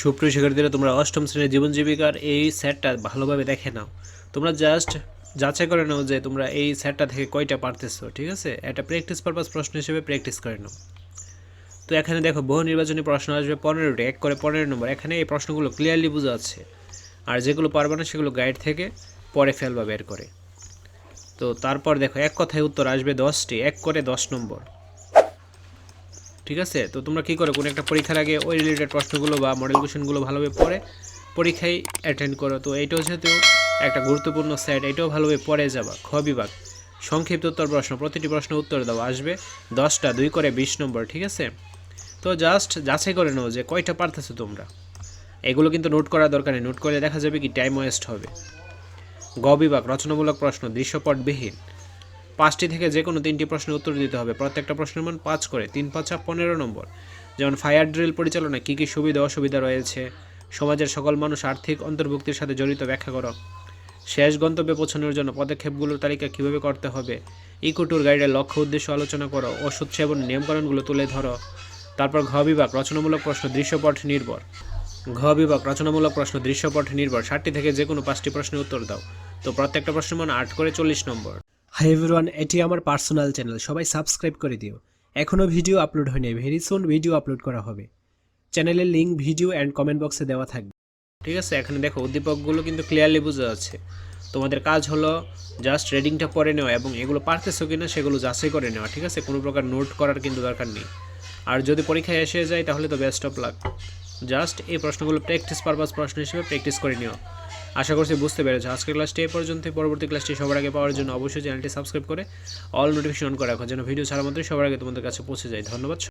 সুপ্রিয় শিক্ষার্থীরা, তোমরা অষ্টম শ্রেণির জীবন জীবিকার এই সেটটা ভালোভাবে দেখে নাও। তোমরা জাস্ট যাচাই করে নাও যে তোমরা এই সেটটা থেকে কয়টা পারতেছো, ঠিক আছে? এটা প্র্যাকটিস পারপাস প্রশ্ন হিসেবে প্র্যাকটিস করে নাও। তো এখানে দেখো, বহু নির্বাচনী প্রশ্ন আসবে পনেরোটি, এক করে পনেরো নম্বর। এখানে এই প্রশ্নগুলো ক্লিয়ারলি বোঝা আছে। আর যেগুলো পারবে না, সেগুলো গাইড থেকে পরে ফেলবা বের করে। তো তারপর দেখো, এক কথায় উত্তর আসবে দশটি, এক করে দশ নম্বর। ঠিক আছে? তো তোমরা কী করো, কোনো একটা পরীক্ষার আগে ওই রিলেটেড প্রশ্নগুলো বা মডেল কোশ্চেনগুলো ভালোভাবে পড়ে, পরীক্ষায় অ্যাটেন্ড করো। তো এইটাও যেহেতু একটা গুরুত্বপূর্ণ সেট এটাও ভালোভাবে পড়ে যাবা। খ বিভাগ, সংক্ষিপ্ত উত্তর প্রশ্ন, প্রতিটি প্রশ্ন উত্তর দাও, আসবে দশটা, দুই করে বিশ নম্বর, ঠিক আছে? তো জাস্ট যাচাই করে নাও যে কয়টা পারতেছো তোমরা। এগুলো কিন্তু নোট করার দরকার নেই নোট করলে দেখা যাবে কি টাইম ওয়েস্ট হবে। গ বিভাগ, রচনামূলক প্রশ্ন, দৃশ্যপটবিহীন। পাঁচটি থেকে যে কোনো তিনটি প্রশ্নের উত্তর দিতে হবে। প্রত্যেকটা প্রশ্নের মান পাঁচ করে। তিন, পাঁচা পনেরো নম্বর। যেমন ফায়ার ড্রিল পরিচালনায় কী কী সুবিধা অসুবিধা রয়েছে? সমাজের সকল মানুষ আর্থিক অন্তর্ভুক্তির সাথে জড়িত, ব্যাখ্যা করো। শেষ গন্তব্যে পৌঁছানোর জন্য পদক্ষেপগুলোর তালিকা কীভাবে করতে হবে? ইকোটুর গাইডের লক্ষ্য, উদ্দেশ্য আলোচনা করো। ওষুধ সেবন, নিয়মকানুনগুলো তুলে ধরো। তারপর ঘ বিভাগ, রচনামূলক প্রশ্ন, দৃশ্যপট নির্ভর। ঘ বিভাগ, রচনামূলক প্রশ্ন, দৃশ্যপট নির্ভর। ষাটটি থেকে যে কোনো পাঁচটি প্রশ্নের উত্তর দাও। তো প্রত্যেকটা প্রশ্ন মান আট করে চল্লিশ নম্বর। হাই এভরিওয়ান এটি আমার পার্সোনাল চ্যানেল সবাই সাবস্ক্রাইব করে দিও। এখনও ভিডিও আপলোড হয়নি ভেরি সুন ভিডিও আপলোড করা হবে। চ্যানেলের লিঙ্ক ভিডিও অ্যান্ড কমেন্ট বক্সে দেওয়া থাকবে। ঠিক আছে, এখানে দেখো উদ্দীপকগুলো কিন্তু ক্লিয়ারলি বোঝা যাচ্ছে। তোমাদের কাজ হলো জাস্ট রেডিংটা পরে নেওয়া এবং এগুলো পারতেছো কি না সেগুলো যাচাই করে নেওয়া, ঠিক আছে? কোনো প্রকার নোট করার কিন্তু দরকার নেই। আর যদি পরীক্ষায় এসে যায় তাহলে তো বেস্ট অফ লাক জাস্ট এই প্রশ্নগুলো প্র্যাকটিস পারপাস প্রশ্ন হিসেবে প্র্যাকটিস করে নিও। আশা করছি বুঝতে পেরেছ। আজকের ক্লাসটি এ পর্যন্ত, পরবর্তী ক্লাসটি সবার আগে পাওয়ার জন্য অবশ্যই চ্যানেলটি সাবস্ক্রাইব করে অল নোটিফিকেশন অন করে রাখো, যেন ভিডিও ছাড়া মাত্রই সবার আগে তোমাদের কাছে পৌঁছে যায়। ধন্যবাদ